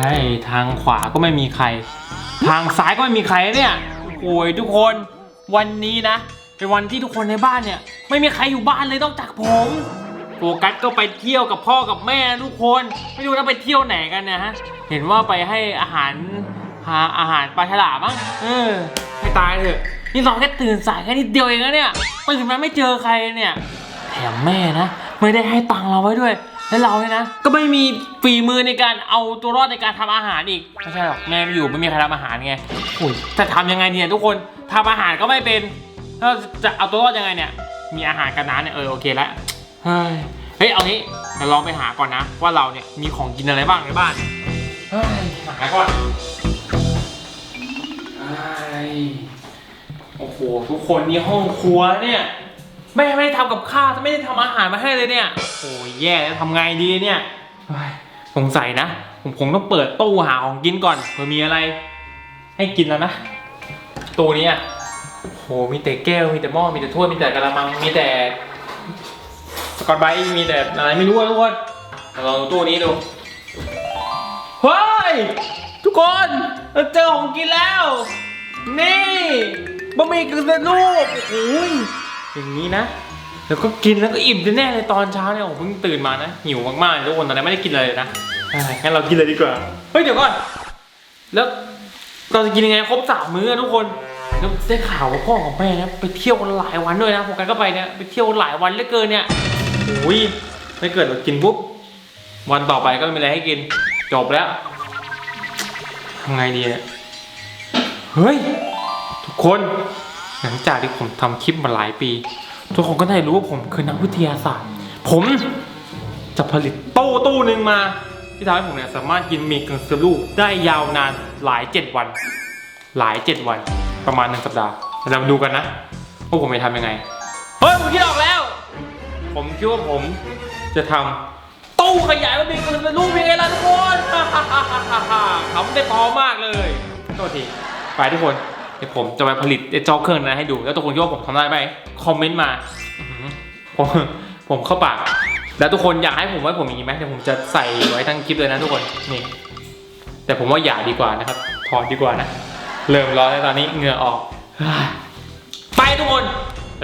ช่ทางขวาก็ไม่มีใคร ทางซ้ายก็ไม่มีใครเนี่ยโอ้ยทุกคนวันนี้นะ เป็นวันที่ทุกคนในบ้านเนี่ย ไม่มีใครอยู่บ้านเลยนอกจากผมโฟกัสก็ไปเที่ยวกับพ่อกับแม่ทุกคนไม่รู้นะไปเที่ยวไหนกันเนะฮะเห็นว่าไปให้อาหารหาอาหารปลาฉลามมั้งเออให้ตายเถอะนี่เราแค่ตื่นสายแค่นิดเดียวเองนะเนี่ยตื่นมาไม่เจอใครเนี่ยแถมแม่นะไม่ได้ให้ตังค์เราไว้ด้วย แล้วเราเนี่ยนะ ก็ไม่มีฝีมือในการเอาตัวรอดในการทำอาหารอีก ไม่ใช่หรอกแม่ไม่อยู่ไม่มีใครทำอาหารไงโอ้ยจะทำยังไงเนี่ยทุกคนทำอาหารก็ไม่เป็นแล้วจะเอาตัวรอดยังไงเนี่ย มีอาหารกันน้ำเนี่ยเออโอเคแล้วเฮ้ยเฮ้ยเอางี้เดี๋ยวลองไปหาก่อนนะ ว่าเราเนี่ยมีของกินอะไรบ้างในบ้านเฮ้ยหาก่อนเฮ้ยโอ้โหทุกคนนี่ห้องครัวเนี่ย แม่ไม่ได้ทำกับข้าวไม่ได้ทำอาหารมาให้เลยเนี่ยโอ้ยแย่แล้วทำไงดีเนี่ยเฮ้ยสงสัยนะ ผมคงต้องเปิดตู้หาของกินก่อนเผื่อมีอะไร ให้กินแล้วนะตู้นี้อะโอ้โหมีแต่แก้วมีแต่หม้อมีแต่ถ้วยมีแต่กระมังมีแต่สกอตไบรท์มีแต่อะไรไม่รู้อะทุกคนลองดูตู้นี้ดูเฮ้ยทุกคนเราเจอของกินแล้ว นี่บะหมี่กึ่งสำเร็จรูปโอ้ย อย่างนี้นะ แล้วก็กินแล้วก็อิ่มแน่ๆเลยตอนเช้าเนี่ยผมเพิ่งตื่นมานะหิวมากๆเลยทุกคนตอนนี้ไม่ได้กินอะไรเลยนะอะงั้นเรากินเลยดีกว่า เฮ้ยเดี๋ยวก่อน แล้วเราจะกินยังไงครบสามมื้ออะทุกคนแล้วได้ข่าวว่าพ่อของแม่นะไปเที่ยวกันหลายวันด้วยนะโฟกัสก็ไปเนี่ยไปเที่ยวหลายวันเหลือเกินเนี่ยโอ้ยไม่เกิดเรากินปุ๊บวันต่อไปก็ไม่มีอะไรให้กิน จบแล้วทำไงดีเนี่ยเฮ้ย ทุกคน หลังจากที่ผมทำคลิปมาหลายปี ทุกคนก็ได้รู้ว่าผมคือนักวิทยาศาสตร์ ผมจะผลิตตู้ตู้หนึ่งมา ที่ทำให้ผมเนี่ยสามารถกินมีกึ่งสำเร็จรูปได้ยาวนานหลายเจ็ดวัน หลายเจ็ดวัน ประมาณหนึ่งสัปดาห์เรามาดูกันนะว่าผมจะทำยังไงเฮ้ยผมคิดออกแล้ว ผมคิดว่าผมจะทำตู้ขยายบะหมี่กึ่งสำเร็จรูปยังไงล่ะทุกคนขำได้พอมากเลยโทษทีไปทุกคน เดี๋ยวผมจะไปผลิตไอ้เจ้าเครื่องนั้นให้ดู แล้วทุกคนคิดว่าผมทำได้ไหมคอมเมนต์มาผมผมเข้าปาก แล้วทุกคนอยากให้ผมไว้ผมอย่างนี้ไหมเดี๋ยวผมจะใส่ไว้ทั้งคลิปเลยนะทุกคนนี่แต่ผมว่าอย่าดีกว่านะครับถอดดีกว่านะเริ่มร้อนแล้วตอนนี้เหงื่อออก ไปทุกคน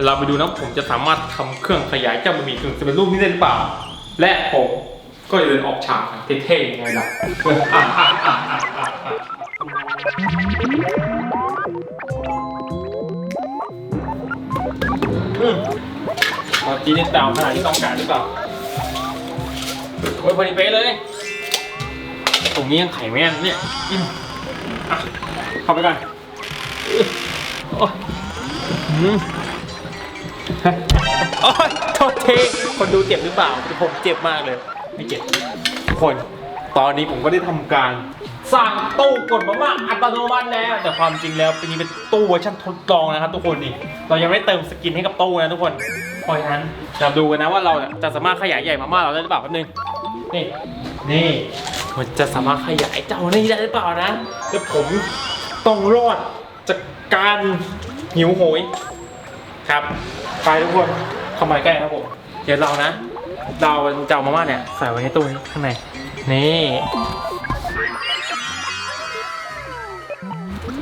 เราไปดูนะผมจะสามารถทำเครื่องขยายเจ้าบะหมี่กึ่งสำเร็จรูปนี้ได้หรือเปล่า และผมก็จะเดินออกฉากเท่ๆยังไงล่ะ อืมพอจีนี่ตามขนาดที่ต้องการหรือเปล่าโอ้ยพอดีเป๊ะเลย ตรงนี้ยังไข่ไม่นเนี่ยอืมอะเข้าไปก่อนโอ้ยโอ้ยโทษทีคนดูเจ็บหรือเปล่าผมเจ็บมากเลย ไม่เจ็บคน ตอนนี้ผมก็ได้ทำการ สร้างตู้กดมาม่าอัตโนมัติแล้ว แต่ความจริงแล้วเป็นนี้เป็นตู้เวอร์ชันทดลองนะครับทุกคนนี่เรายังไม่เติมสกินให้กับตู้นะทุกคนเพราะฉะนั้นจะดูกันนะว่าเราเนี่ยจะสามารถขยายใหญ่มาม่าเราได้หรือเปล่าแป๊บนึงนี่นี่มันจะสามารถขยายเจ้านี่ได้หรือเปล่านะแล้วผมต้องรอดจากการหิวโหยครับไปทุกคนเข้ามาใกล้ครับผมเดี๋ยวเรานะ เราจะเอามาม่าเนี่ยใส่ไว้ในตู้ข้างในนี่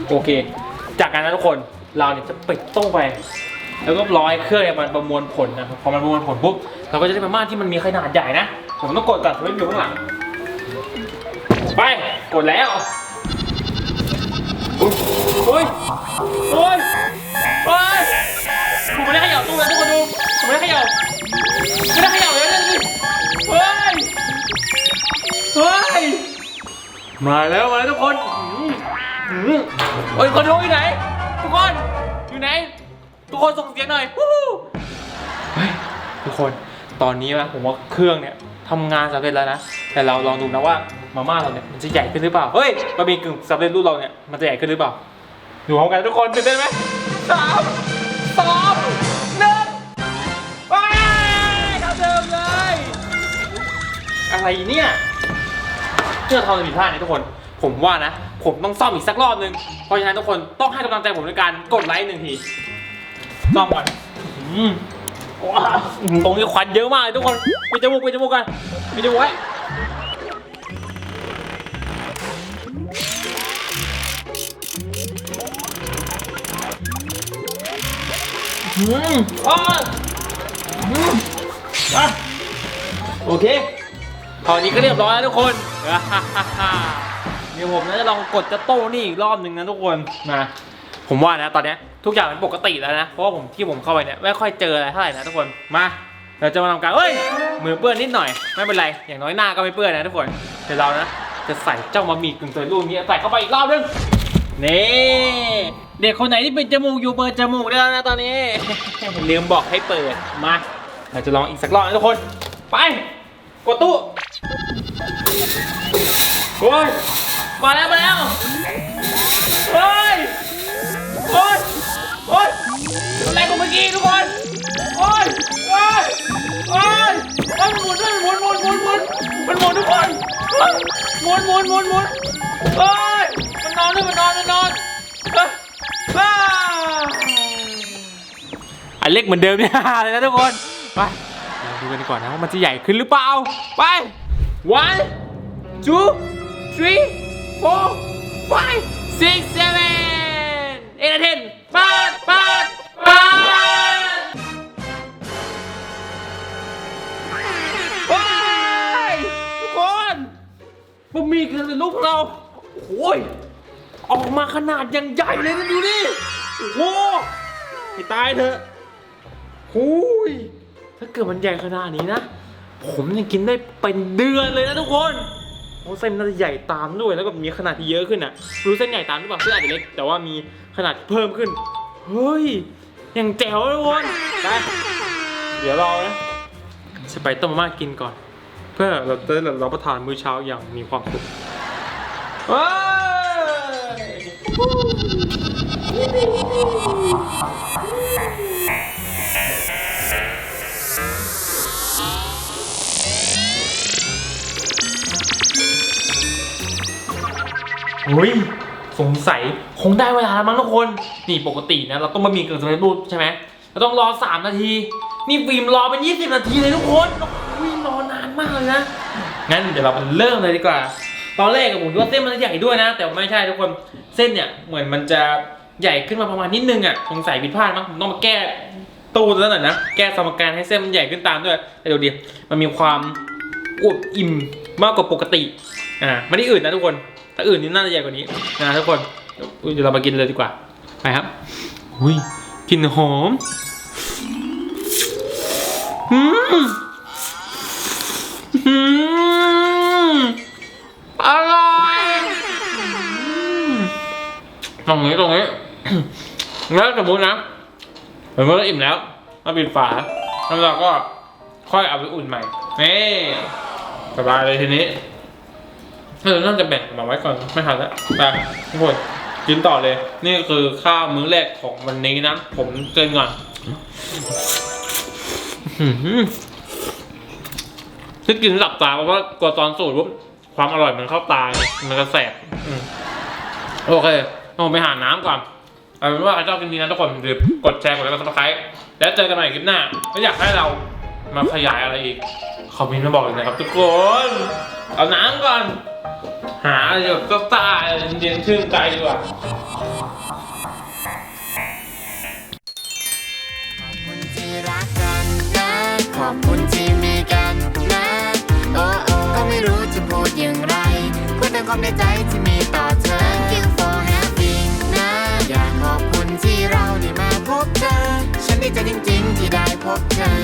โอเค จากนั้นนะทุกคนเราเนี่ยจะปิดตู้ไป แล้วก็ร้อยเครื่องเนี่ยมันประมวลผลนะครับพอมันประมวลผลปุ๊บเราก็จะได้มาม่าที่มันมีขนาดใหญ่นะผมต้องกดก่อนผมไม่อยู่ข้างหลัง ไปกดแล้วอุ้ยอุ้ยอุ้ยอุ้ยผมไม่ได้เขย่าตู้เลยทุกคนดูผมไม่ได้เขย่าไม่ได้เขย่าเลยนี่เฮ้ยเฮ้ยมาแล้วมาแล้วทุกคน อื้อหือเฮ้ยคนดูอยู่ไหน ทุกคนอยู่ไหน ทุกคนส่งเสียงหน่อยวู้ฮู้เฮ้ยทุกคนตอนนี้นะผมว่าเครื่องเนี่ยทำงานสำเร็จแล้วนะ แต่เราลองดูนะว่ามาม่าเราเนี่ยมันจะใหญ่ขึ้นหรือเปล่า เฮ้ยบะหมี่กึ่งสำเร็จรูปเราเนี่ยมันจะใหญ่ขึ้นหรือเปล่า ดูพร้อมกันทุกคนตื่นเต้นไหมสามสองหนึ่งไปเท่าเดิมเลย อะไรเนี่ยเชื่อทำผิดพลาดเนี่ยทุกคน ผมว่านะ ผมต้องซ่อมอีกสักรอบหนึ่งเพราะฉะนั้นทุกคนต้องให้กำลังใจผมด้วยการกดไลค์หนึ่งทีซ่อมก่อนตรงนี้ควันเยอะมากเลยทุกคนไปจมูกไปจมูกกันไปจมูกไว้ อืมอ้าอืมอะโอเค คราวนี้ก็เรียบร้อยแล้วทุกคน เดี๋ยวผมน่าจะลองกดจะโต้นี่อีกรอบหนึ่งนะทุกคนมาผมว่านะตอนนี้ทุกอย่างเป็นปกติแล้วนะเพราะว่าผมที่ผมเข้าไปเนี่ยไม่ค่อยเจออะไรเท่าไหร่นะทุกคนมาเราจะมาทำการเอ้ยมือเปื้อนนิดหน่อย ไม่เป็นไรอย่างน้อยหน้าก็ไม่เปื้อนนะทุกคนเดี๋ยวเรานะจะใส่เจ้าบะหมี่กึ่งสำเร็จรูปนี้ใส่เข้าไปอีกรอบหนึงนี่เด็กคนไหนที่เป็นจมูกอยู่เปิดจมูกได้แล้วนะตอนนี้ลืมบอกให้เปิดมาเราจะลองอีกสักรอบนะทุกคน ไปกดตู้โอ้ย มาแล้วมาแล้วเฮ้ยโอ้ยโอ้ยอะไรของเมื่อกี้ทุกคนโอ้ยโอ้ยโอ้ยโอ้ยมันหมุนด้วยมันหมุนหมุนหมุนหมุนมันหมุนทุกคนหมุนหมุนหมุนหมุนโอ้ยมันนอนด้วยมันนอนมันนอนเอ้ยอ้าอันเล็กเหมือนเดิมเนี่ย เลยนะทุกคนไปดูกันดีกว่านะว่ามันจะใหญ่ขึ้นหรือเปล่าไป one two three four five six seven eight and ten ปาดปาดปาดว้ายทุกคนบะหมี่กึ่งสำเร็จรูปของเราโอ้ยออกมาขนาดยังใหญ่เลยนะดูดิโอ้โหให้ตายเถอะหูยถ้าเกิดมันใหญ่ขนาดนี้นะ ผมยังกินได้เป็นเดือนเลยนะทุกคน โอ้เส้นน่าจะใหญ่ตามด้วยแล้วก็มีขนาดที่เยอะขึ้นอะรู้เส้นใหญ่ตามหรือเปล่าเส้นอาจจะเล็กแต่ว่ามีขนาดเพิ่มขึ้นเฮ้ยอยังแจ๋วเลยทุกคนไปเดี๋ยวเรานะจะไปต้มมาม่ากินก่อน เพื่อเราจะได้รับประทานมื้อเช้าอย่างมีความสุขเฮ้ย เฮ้ยสงสัยคงได้เวลาแล้วมั้งทุกคน นี่ปกตินะเราต้องมามีเกิดสำเร็จรูปใช่ไหมเราต้องรอ 3 นาที นี่ฟิล์มรอเป็น 20 นาทีเลยทุกคนโอ้ยรอนานมากเลยนะ งั้นเดี๋ยวเราเริ่มเลยดีกว่า ตอนแรกกับผมคิดว่าเส้นมันจะใหญ่ด้วยนะ แต่ไม่ใช่ทุกคน เส้นเนี่ยเหมือนมันจะใหญ่ขึ้นมาประมาณนิดนึงอะ สงสัยผิดพลาดมั้ง ผมต้องมาแก้ตู้แล้วหน่อยนะ แก้สมการให้เส้นมันใหญ่ขึ้นตามด้วยแต่เดี๋ยวดิ มันมีความอวบอิ่มมากกว่าปกติ อ่าไม่ได้อื่นนะทุกคน ถ้าอื่นนี่น่าจะใหญ่กว่านี้นะทุกคนเดี๋ยวเรามากินเลยดีกว่าไปครับอุ้ยกลิ่นหอมอืมอืมอร่อยตรงนี้ตรงนี้แล้วสมมตินะสมมติเราอิ่มแล้วเราปิดฝาแล้วเราก็ค่อยเอาไปอุ่นใหม่นี่สบายเลยทีนี้ เออน่าจะแบ่งมาไว้ก่อนไม่ทันแล้วไปทุกคนกินต่อเลย นี่คือข้าวมื้อแรกของวันนี้นะ ผมเกินก่อนที่กินหลับตาเพราะว่ากลัวตอนสูตรปุ๊บความอร่อยมันเข้าตามันจะแสบโอเคผมไปหาน้ำก่อนเอาเป็นว่าใครชอบกินนี้นะทุกคนอย่าลืมกดแชร์กดไลค์กดซับสไครต์แล้วเจอกันใหม่คลิปหน้าแล้วอยากให้เรามาขยายอะไรอีกคอมเมนต์มาบอกเลยนะครับทุกคน เอาน้ำก่อน หาแบบก็ตาเย็นชื่นใจดีกว่าขอบคุณที่มีกันนะโอ้โอ้ก็ไม่รู้จะพูดอย่างไรพูดแต่ความในใจที่มีต่อเธอ Thank you for having นะอยากขอบคุณที่เราได้มาพบเธอ ฉันดีใจจริงๆที่ได้พบเธอ